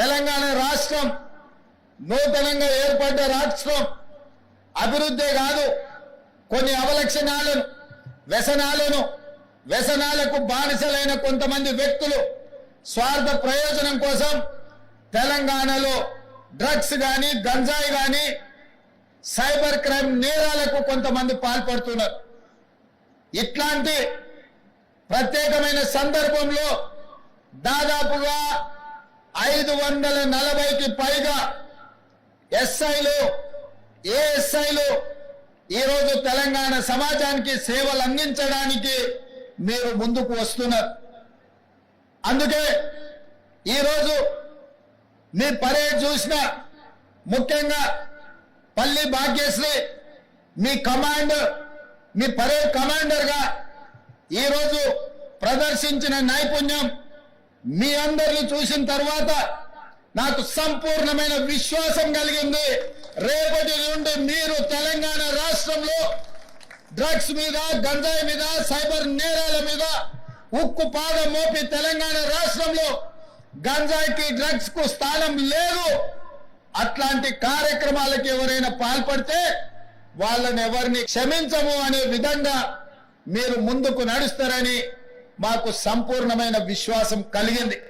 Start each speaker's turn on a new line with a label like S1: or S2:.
S1: తెలంగాణ రాష్ట్రం నూతనంగా ఏర్పడ్డ రాష్ట్రం. అభివృద్ధి కాదు కొన్ని అవలక్షణాలను వ్యసనాలను వ్యసనాలకు బానిసలైన కొంతమంది వ్యక్తులు స్వార్థ ప్రయోజనం కోసం తెలంగాణలో డ్రగ్స్ కానీ గంజాయి కానీ సైబర్ క్రైమ్ నేరాలకు కొంతమంది పాల్పడుతున్నారు. ఇట్లాంటి ప్రత్యేకమైన సందర్భంలో దాదాపుగా ఐదు వందల నలభైకి పైగా ఎస్ఐలు ఏఎస్ఐలు ఈరోజు తెలంగాణ సమాజానికి సేవలు అందించడానికి మీరు ముందుకు వస్తున్నారు. అందుకే ఈరోజు మీ పరేడ్ చూసిన ముఖ్యంగా పల్లి భాగ్యశ్రీ మీ కమాండ్ మీ పరేడ్ కమాండర్గా ఈరోజు ప్రదర్శించిన నైపుణ్యం మీ అందరిని చూసిన తర్వాత నాకు సంపూర్ణమైన విశ్వాసం కలిగింది. రేపటి నుండి మీరు తెలంగాణ రాష్ట్రంలో డ్రగ్స్ మీద గంజాయి మీద సైబర్ నేరాల మీద ఉక్కు పాదం మోపి తెలంగాణ రాష్ట్రంలో గంజాయికి డ్రగ్స్కు స్థానం లేదు. అట్లాంటి కార్యక్రమాలకు ఎవరైనా పాల్పడితే వాళ్ళని ఎవరిని క్షమించము అనే విధంగా మీరు ముందుకు నడుస్తారని మాకు సంపూర్ణమైన విశ్వాసం కలిగింది.